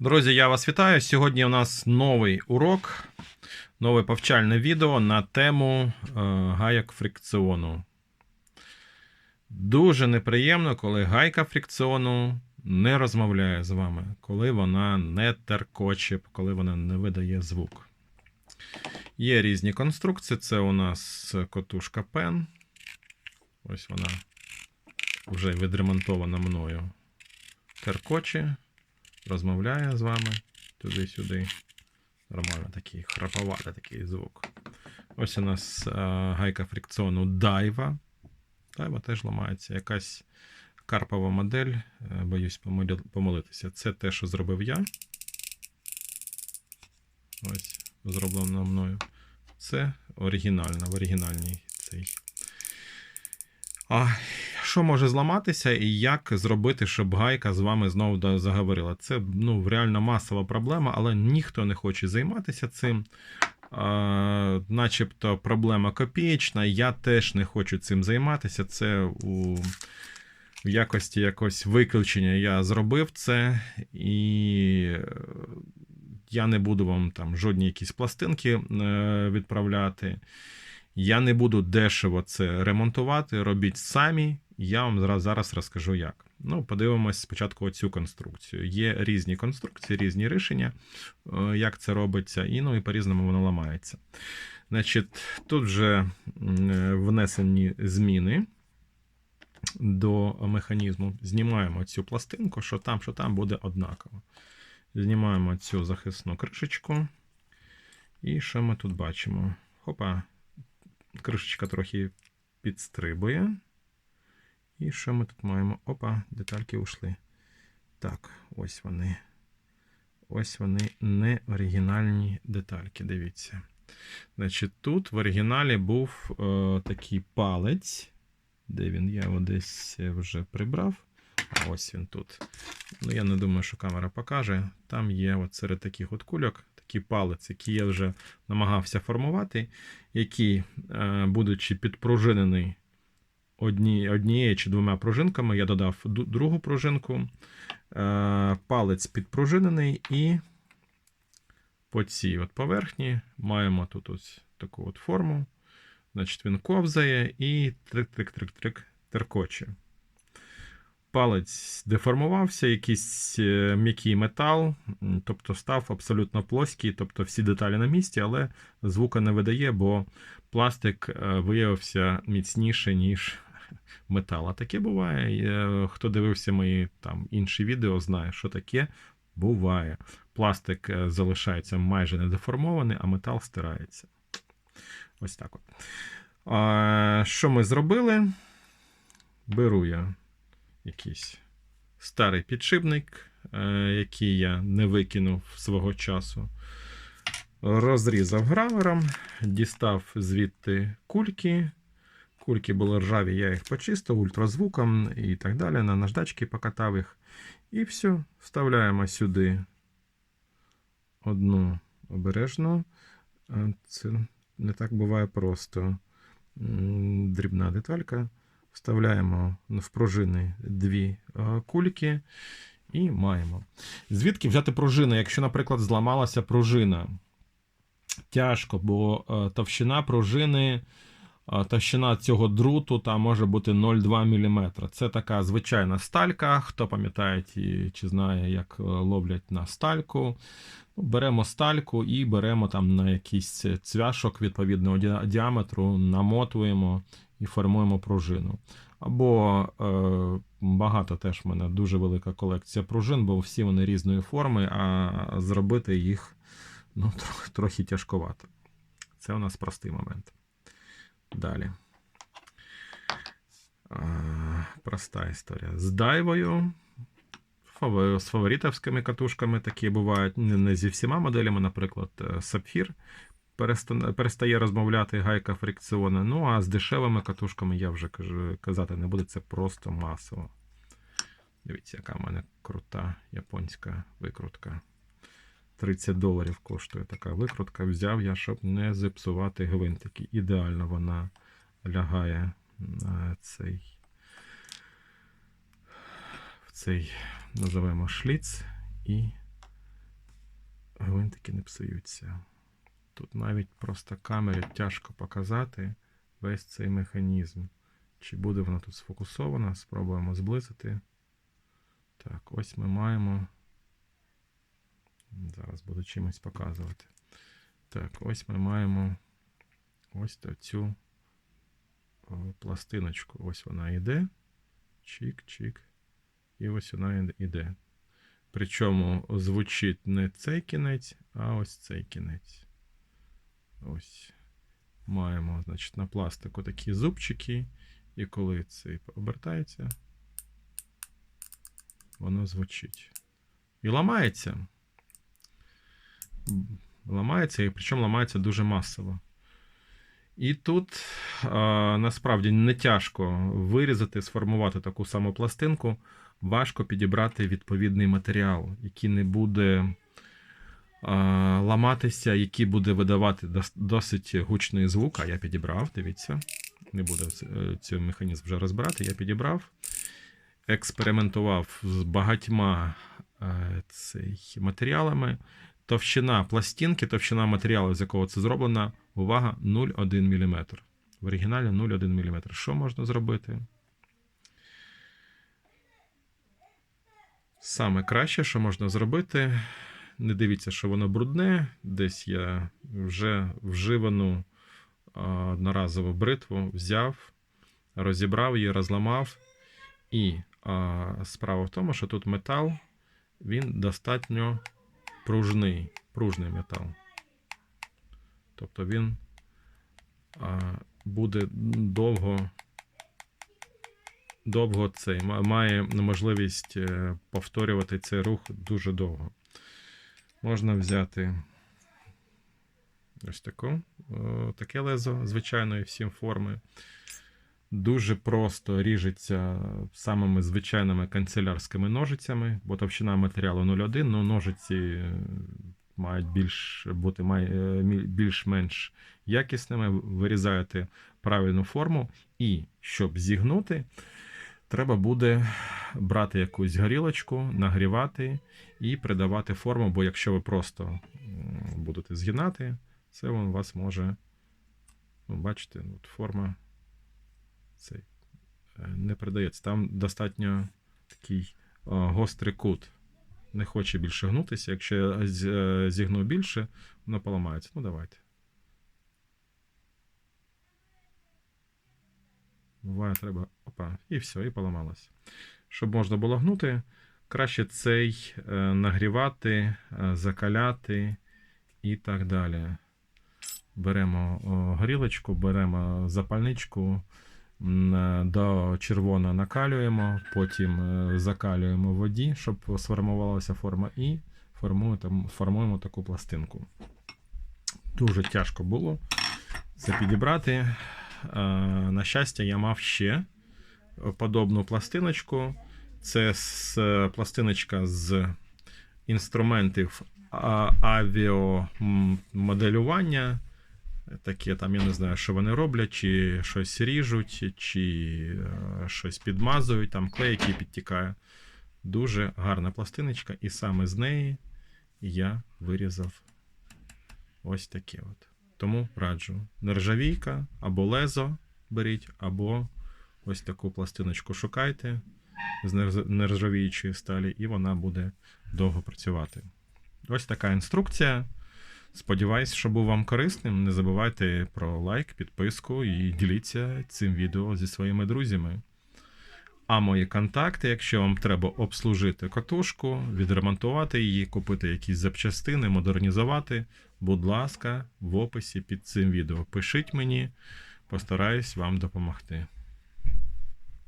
Друзі, я вас вітаю. Сьогодні у нас новий урок, нове повчальне відео на тему е, гайок фрикціону. Дуже неприємно, коли гайка фрикціону не розмовляє з вами, коли вона не теркоче, коли вона не видає звук. Є різні конструкції. Це у нас котушка пен. Ось вона вже відремонтована мною. Теркоче розмовляє з вами туди-сюди. Нормально такий храповатий такий звук. Ось у нас а, гайка фрикціону Дайва. Дайва теж ламається. Якась карпова модель. Е, Боюсь помилитися. Це те, що зробив я. Ось, зроблено мною. Це оригінальна, в оригінальній цей. А що може зламатися і як зробити, щоб гайка з вами знову заговорила? Це ну, реально масова проблема, але ніхто не хоче займатися цим. А, начебто проблема копієчна. Я теж не хочу цим займатися. Це у в якості якось виключення я зробив це, і е, я не буду вам там жодні якісь пластинки е, відправляти. Я не буду дешево це ремонтувати, робіть самі. Я вам зараз, розкажу як. Ну, подивимось спочатку оцю конструкцію. Є різні конструкції, різні рішення, е, як це робиться, і ну і по-різному воно ламається. Значить, тут вже е, внесені зміни до механізму. Знімаємо цю пластинку, що там, що там буде однаково. Знімаємо цю захисну кришечку. І що ми тут бачимо? Хопа, кришечка трохи підстрибує. І що ми тут маємо? Опа, детальки ушли. Так, ось вони. Ось вони не оригінальні детальки. Дивіться. Значить, тут в оригіналі був е, такий палець. Де він? Я його десь вже прибрав. А ось він тут. Ну, я не думаю, що камера покаже. Там є от серед таких от кульок такий палець, який я вже намагався формувати, який, е, будучи підпружинений одні, однією чи двома пружинками, я додав другу пружинку. Е, Палець підпружинений, і по цій от поверхні маємо тут ось таку от форму. Значить, він ковзає і трик-трик-трик-трик теркоче. Палець деформувався, якийсь е, м'який метал, тобто став абсолютно плоский, тобто всі деталі на місці, але звука не видає, бо пластик е, виявився міцніше, ніж метал. А таке буває. Е, Хто дивився мої там інші відео, знає, що таке буває. Пластик е, залишається майже недеформований, а метал стирається. Ось так от. А, що ми зробили? Беру я якийсь старий підшипник, е, який я не викинув свого часу. Розрізав гравером, дістав звідти кульки. Кульки були ржаві, я їх почистив ультразвуком і так далі. На наждачки покатав їх. І все, вставляємо сюди одну обережну. Це не так буває просто. Дрібна деталька. Вставляємо в пружини дві кульки і маємо. Звідки взяти пружину? Якщо, наприклад, зламалася пружина, тяжко, бо товщина пружини, товщина цього друту там може бути 0,2 мм. Це така звичайна сталька. Хто пам'ятає чи знає, як е, ловлять на стальку. Ну, Беремо стальку і беремо там на якийсь цвяшок відповідного діаметру, намотуємо і формуємо пружину. Або е, багато теж в мене дуже велика колекція пружин, бо всі вони різної форми, а зробити їх ну, трохи тяжковато. Це у нас простий момент. Далі. Проста історія. З дайвою. З фаворитовськими катушками такі бувають не зі всіма моделями, наприклад, е, Сапфір перестає розмовляти гайка фрикціона. Ну а з дешевими катушками я вже казати не буду, це просто масово. Дивіться, яка в мене крута японська викрутка. 30 доларів коштує така викрутка. Взяв я, щоб не зіпсувати гвинтики. Ідеально вона лягає на цей в цей називаємо шліц і гвинтики не псуються. Тут навіть просто камері тяжко показати весь цей механізм. Чи буде воно тут сфокусовано? Спробуємо зблизити. Так, ось ми маємо. Зараз буду чимось показувати. Так, ось ми маємо ось цю пластиночку. Ось вона йде. Чик-чик. І ось вона йде-. Причому звучить не цей кінець, а ось цей кінець. Ось. Маємо, значить, на пластику такі зубчики. І коли цей обертається, воно звучить. І ламається. Ламається, і причому ламається дуже масово. І тут а, насправді не тяжко вирізати, сформувати таку саму пластинку. Важко підібрати відповідний матеріал, який не буде а, ламатися, який буде видавати досить гучний звук. А я підібрав, дивіться. Не буду е, цей механізм вже розбирати. Я підібрав, експериментував з багатьма е, цей, матеріалами. Товщина пластинки, товщина матеріалу, з якого це зроблено, увага, 0,1 мм. В оригіналі 0,1 мм. Що можна зробити? Саме краще, що можна зробити, не дивіться, що воно брудне. Десь я вже вживану одноразову бритву взяв, розібрав її, розламав. І а, справа в тому, що тут метал, він достатньо пружний, пружний метал. Тобто він буде довго, довго цей, має можливість е, повторювати цей рух дуже довго. Можна взяти ось таку, о, таке лезо звичайної всім форми. Дуже просто ріжеться самими звичайними канцелярськими ножицями, бо товщина матеріалу 0,1, ну ножиці е, мають більш бути е, більш-менш якісними. Вирізаєте правильну форму, і щоб зігнути, треба буде брати якусь горілочку, нагрівати і придавати форму, бо якщо ви просто будете згинати, це у вас може, ну, бачите, от форма цей е, не придається. Там достатньо такий е, гострий кут. Не хоче більше гнутися. Якщо я е, зігну більше, воно поламається. Ну, давайте. Буває, треба. Опа, і все, і поламалося. Щоб можна було гнути, краще цей нагрівати, закаляти і так далі. Беремо горілочку, беремо запальничку, до червоного накалюємо, потім е, закалюємо в воді, щоб сформувалася форма, і формуємо, формуємо таку пластинку. Дуже тяжко було це підібрати. Е, На щастя, я мав ще подобну пластиночку. Це з, е, пластиночка з інструментів а- авіамоделювання. Таке там, я не знаю, що вони роблять, чи щось ріжуть, чи е, щось підмазують, там клей, який підтікає. Дуже гарна пластиночка, і саме з неї я вирізав ось таке от. Тому раджу. Нержавійка або лезо беріть, або ось таку пластиночку шукайте з нержавіючої сталі, і вона буде довго працювати. Ось така інструкція. Сподіваюсь, що був вам корисним. Не забувайте про лайк, підписку і діліться цим відео зі своїми друзями. А мої контакти, якщо вам треба обслужити катушку, відремонтувати її, купити якісь запчастини, модернізувати, будь ласка, в описі під цим відео. Пишіть мені, постараюсь вам допомогти.